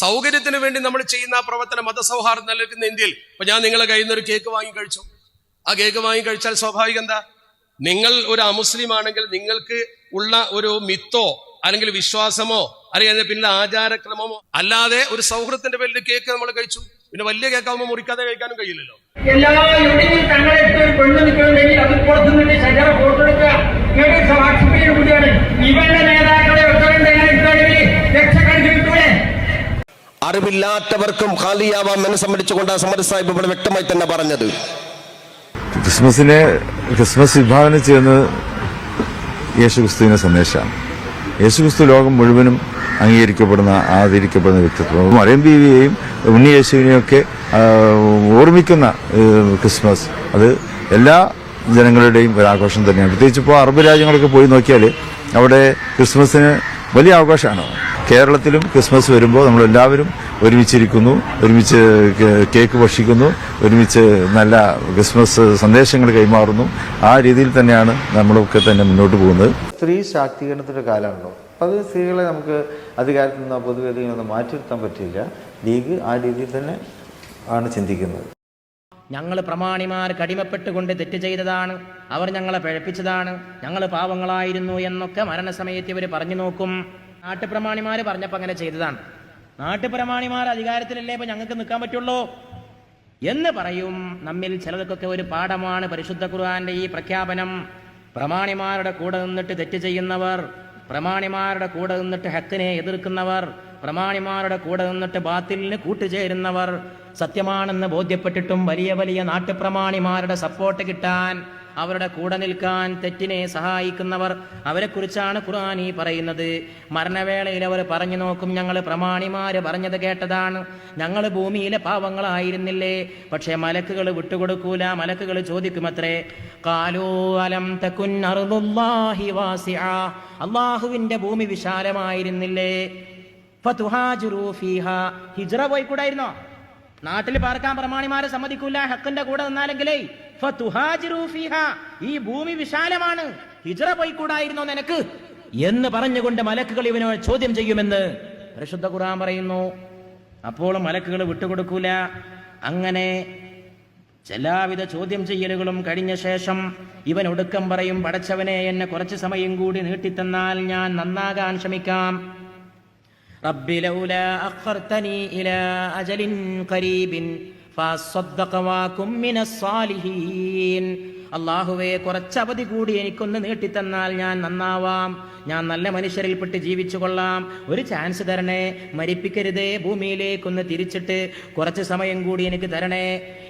സൗകര്യത്തിന് വേണ്ടി നമ്മൾ ചെയ്യുന്ന ആ പ്രവർത്തനം മതസൗഹാർദ്ദം നിലനിൽക്കുന്ന ഇന്ത്യയിൽ. ഇപ്പൊ ഞാൻ നിങ്ങളെ കയ്യിൽ നിന്ന് ഒരു കേക്ക് വാങ്ങി കഴിച്ചു ആ കേക്ക് വാങ്ങി കഴിച്ചാൽ സ്വാഭാവികം എന്താ? നിങ്ങൾ ഒരു അമുസ്ലിം ആണെങ്കിൽ നിങ്ങൾക്ക് ഉള്ള ഒരു മിത്തോ അല്ലെങ്കിൽ വിശ്വാസമോ അല്ലെങ്കിൽ അതിന്റെ പിന്നിലെ ആചാരക്രമമോ അല്ലാതെ ഒരു സൗഹൃദത്തിന്റെ പേരിൽ കേക്ക് നമ്മൾ കഴിച്ചു. പിന്നെ വലിയ കേക്കാവുമ്പോൾ മുറിക്കാതെ കഴിക്കാനും കഴിയില്ലല്ലോ. എല്ലാ അറിവില്ലാത്തവർക്കും ഖാലിയാവാം എന്ന് സംബന്ധിച്ചുകൊണ്ട് സമര സാഹിബ് ഇവിടെ വ്യക്തമായി തന്നെ പറഞ്ഞത്. ക്രിസ്മസിനെ ക്രിസ്മസ് വിഭാവനം ചെയ്യുന്നത് യേശുക്രിസ്തുവിന്റെ സന്ദേശമാണ്. യേശുക്രിസ്തു ലോകം മുഴുവനും അംഗീകരിക്കപ്പെടുന്ന ആദരിക്കപ്പെടുന്ന വ്യക്തിത്വം. മറിയം ബീവിയെയും ഉണ്ണി യേശുവിനെയും ഒക്കെ ഓർമ്മിക്കുന്ന ക്രിസ്മസ്. അത് എല്ലാ ജനങ്ങളുടെയും ഒരു ആഘോഷം തന്നെയാണ്. പ്രത്യേകിച്ച് ഇപ്പോൾ അറബ് രാജ്യങ്ങളൊക്കെ പോയി നോക്കിയാൽ അവിടെ ക്രിസ്മസിന് വലിയ ആഘോഷമാണ് കേരളത്തിലും ക്രിസ്മസ് വരുമ്പോൾ നമ്മളെല്ലാവരും ഒരുമിച്ചിരിക്കുന്നു ഒരുമിച്ച് കേക്ക് ഭക്ഷിക്കുന്നു ഒരുമിച്ച് നല്ല ക്രിസ്മസ് സന്ദേശങ്ങൾ കൈമാറുന്നു. ആ രീതിയിൽ തന്നെയാണ് നമ്മളൊക്കെ തന്നെ മുന്നോട്ട് പോകുന്നത്. സ്ത്രീ ശാക്തീകരണത്തിന്റെ കാലമാണല്ലോ. അപ്പം അത് സ്ത്രീകളെ നമുക്ക് അധികാരത്തിൽ നിന്ന് പൊതുവേദിയിൽ നിന്ന് മാറ്റി നിർത്താൻ പറ്റില്ല ലീഗ് ആ രീതിയിൽ തന്നെ ആണ് ചിന്തിക്കുന്നത്. ഞങ്ങൾ പ്രമാണിമാർ കടിമപ്പെട്ടുകൊണ്ട് തെറ്റ് ചെയ്തതാണ്. അവർ ഞങ്ങളെ പിഴപ്പിച്ചതാണ്. ഞങ്ങൾ പാവങ്ങളായിരുന്നു എന്നൊക്കെ മരണസമയത്ത് ഇവർ പറഞ്ഞു നോക്കും. നാട്ടുപ്രമാണിമാർ പറഞ്ഞപ്പോൾ അങ്ങനെ ചെയ്തതാണ്. നാട്ടുപ്രമാണിമാർ അധികാരത്തിലല്ലേ ഇപ്പം ഞങ്ങൾക്ക് നിൽക്കാൻ പറ്റുള്ളൂ? എന്ന് പറയും നമ്മിൽ ചിലർക്കൊക്കെ ഒരു പാഠമാണ് പരിശുദ്ധ ഖുർആന്റെ ഈ പ്രഖ്യാപനം. പ്രമാണിമാരുടെ കൂടെ നിന്നിട്ട് തെറ്റ് ചെയ്യുന്നവർ പ്രമാണിമാരുടെ കൂടെ നിന്നിട്ട് ഹക്കിനെ എതിർക്കുന്നവർ പ്രമാണിമാരുടെ കൂടെ നിന്നിട്ട് ബാത്തിലിന് കൂട്ടുചേരുന്നവർ. സത്യമാണെന്ന് ബോധ്യപ്പെട്ടിട്ടും വലിയ വലിയ നാട്ടുപ്രമാണിമാരുടെ സപ്പോർട്ട് കിട്ടാൻ അവരുടെ കൂടെ നിൽക്കാൻ തെറ്റിനെ സഹായിക്കുന്നവർ അവരെക്കുറിച്ചാണ് ഖുർആൻ ഈ പറയുന്നത്. മരണവേളയിൽ അവർ പറഞ്ഞു നോക്കും ഞങ്ങൾ പ്രമാണിമാര് പറഞ്ഞത് കേട്ടതാണ്. ഞങ്ങൾ ഭൂമിയിലെ പാവങ്ങളായിരുന്നില്ലേ പക്ഷേ മലക്കുകൾ വിട്ടുകൊടുക്കൂല മലക്കുകൾ ചോദിക്കുമത്രേ. കാലോ അലം തക്കുൻ അള്ളാഹുവിന്റെ ഭൂമി വിശാലമായിരുന്നില്ലേ? ഫീഹാ. ഹിജ്റ പോയിക്കൂടായിരുന്നോ? നാട്ടിൽ പാർക്കാൻ പ്രമാണിമാരെ സമ്മതിക്കൂല ഹക്കിന്റെ കൂടെ നിന്നാലെങ്കിലേ ഈ ഭൂമി വിശാലമാണ് ഹിജ്റ പോയിക്കൂടായിരുന്നോ നിനക്ക്? എന്ന് പറഞ്ഞുകൊണ്ട് മലക്കുകൾ ഇവനോട് ചോദ്യം ചെയ്യുമെന്ന് പരിശുദ്ധ ഖുർആൻ പറയുന്നു. അപ്പോൾ മലക്കുകൾ വിട്ടുകൊടുക്കൂല. അങ്ങനെ എല്ലാവിധ ചോദ്യം ചെയ്യലുകളും കഴിഞ്ഞ ശേഷം ഇവൻ ഒടുക്കം പറയും പടച്ചവനെ എന്നെ കുറച്ച് സമയം കൂടി നീട്ടിത്തന്നാൽ ഞാൻ നന്നാകാൻ ശ്രമിക്കാം. رب لولا أخرتني إلى أجل قريب فأصدق واكن من الصالحين അള്ളാഹുവെ കുറച്ച് അവധി കൂടി എനിക്കൊന്ന് നീട്ടിത്തന്നാൽ ഞാൻ നന്നാവാം ഞാൻ നല്ല മനുഷ്യരിൽപ്പെട്ട് ജീവിച്ചു കൊള്ളാം ഒരു ചാൻസ് തരണേ മരിപ്പിക്കരുതേ ഭൂമിയിലേക്കൊന്ന് തിരിച്ചിട്ട് കുറച്ച് സമയം കൂടി എനിക്ക് തരണേ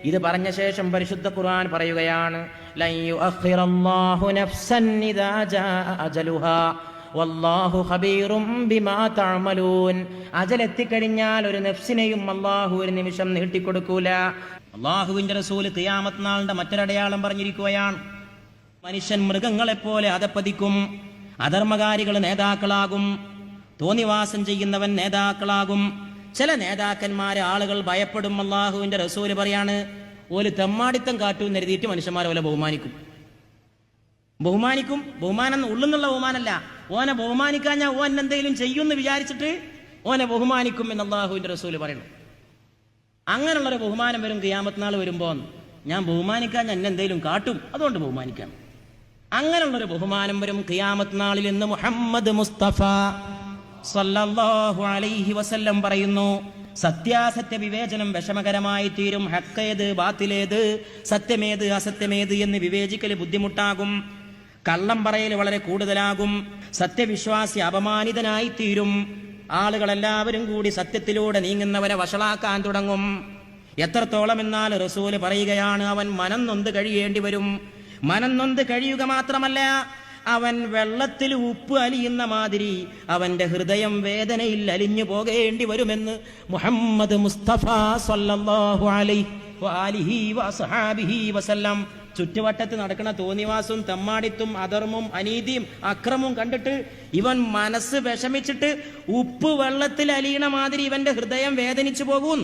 ഇത് പറഞ്ഞ ശേഷം പരിശുദ്ധ ഖുർആൻ പറയുകയാണ് ലൻ യുഅഖിറല്ലാഹു നഫ്സൻ ഇദാ ജാഅ അജലുഹാ വല്ലാഹു ഖബീറും ബിമാ തഅമലൂൻ. അജലെത്തിക്കഴിഞ്ഞാൽ ഒരു നഫ്സിനെയും അള്ളാഹു ഒരു നിമിഷം നീട്ടിക്കൊടുക്കൂല. അള്ളാഹുവിന്റെ റസൂൽ ഖിയാമത്ത് നാളിന്റെ മറ്റൊരടയാളം പറഞ്ഞിരിക്കുകയാണ്. മനുഷ്യൻ മൃഗങ്ങളെപ്പോലെ അതപ്പതിക്കും അധർമ്മകാരികൾ നേതാക്കളാകും തോന്നിവാസം ചെയ്യുന്നവൻ നേതാക്കളാകും. ചില നേതാക്കന്മാരെ ആളുകൾ ഭയപ്പെടും അള്ളാഹുവിന്റെ റസൂൽ പറയാണ് ഒരു തെമ്മാടിത്തം കാട്ടുമെന്ന് എഴുതിയിട്ട് മനുഷ്യന്മാരെ പോലെ ബഹുമാനിക്കും? ബഹുമാനിക്കും ബഹുമാനം ഉള്ളുന്നുള്ള ബഹുമാനല്ല. ഓനെ ബഹുമാനിക്കാൻ ഞാൻ ഓൻ എന്തെങ്കിലും ചെയ്യുമെന്ന് വിചാരിച്ചിട്ട് ഓനെ ബഹുമാനിക്കും എന്ന് അള്ളാഹുവിന്റെ റസൂൽ പറയുന്നു. അങ്ങനെയുള്ളൊരു ബഹുമാനം വരും കിയാമത്ത് നാൾ വരുമ്പോൾ ഞാൻ ബഹുമാനിക്കാൻ ഞാൻ എന്തെങ്കിലും കാട്ടും അതുകൊണ്ട് ബഹുമാനിക്കാം. അങ്ങനെയുള്ളൊരു ബഹുമാനം വരും ഖിയാമത് നാളിൽ എന്ന് മുഹമ്മദ് മുസ്തഫ സല്ലല്ലാഹു അലൈഹി വസല്ലം പറയുന്നു സത്യാസത്യ വിവേചനം വിഷമകരമായി തീരും ഹക്കേത് ബാത്തിലേത് സത്യമേത് അസത്യമേത് എന്ന് വിവേചിക്കൽ ബുദ്ധിമുട്ടാകും. കള്ളം പറയൽ വളരെ കൂടുതലാകും. സത്യവിശ്വാസി അപമാനിതനായി തീരും ആളുകളെല്ലാവരും കൂടി സത്യത്തിലൂടെ നീങ്ങുന്നവരെ വഷളാക്കാൻ തുടങ്ങും. എത്രത്തോളം എന്നാൽ റസൂൽ പറയുകയാണ് അവൻ മനം നൊന്ത് കഴിയേണ്ടി വരും. മനം നൊന്ത് കഴിയുക മാത്രമല്ല അവൻ വെള്ളത്തിൽ ഉപ്പ് അലിയുന്ന മാതിരി അവന്റെ ഹൃദയം വേദനയിൽ അലിഞ്ഞു പോകേണ്ടി വരുമെന്ന് മുഹമ്മദ് മുസ്തഫ സല്ലല്ലാഹു അലൈഹി വസഹാബിഹി വസല്ലം ചുറ്റുവട്ടത്ത് നടക്കുന്ന തോന്നിവാസും തെമ്മാടിത്തും അധർമ്മും അനീതിയും അക്രമവും കണ്ടിട്ട് ഇവൻ മനസ്സ് വിഷമിച്ചിട്ട് ഉപ്പ് വെള്ളത്തിൽ അലിയണ മാതിരി ഇവന്റെ ഹൃദയം വേദനിച്ചു പോകും.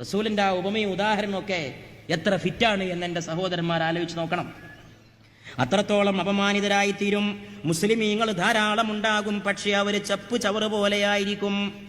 റസൂലിന്റെ ആ ഉപമയും ഉദാഹരണമൊക്കെ എത്ര ഫിറ്റാണ് എന്ന് എന്റെ സഹോദരന്മാർ ആലോചിച്ച് നോക്കണം. അത്രത്തോളം അപമാനിതരായി തീരും മുസ്ലിമീങ്ങൾ ധാരാളം ഉണ്ടാകും പക്ഷെ അവർ ചപ്പു ചവറ് പോലെയായിരിക്കും.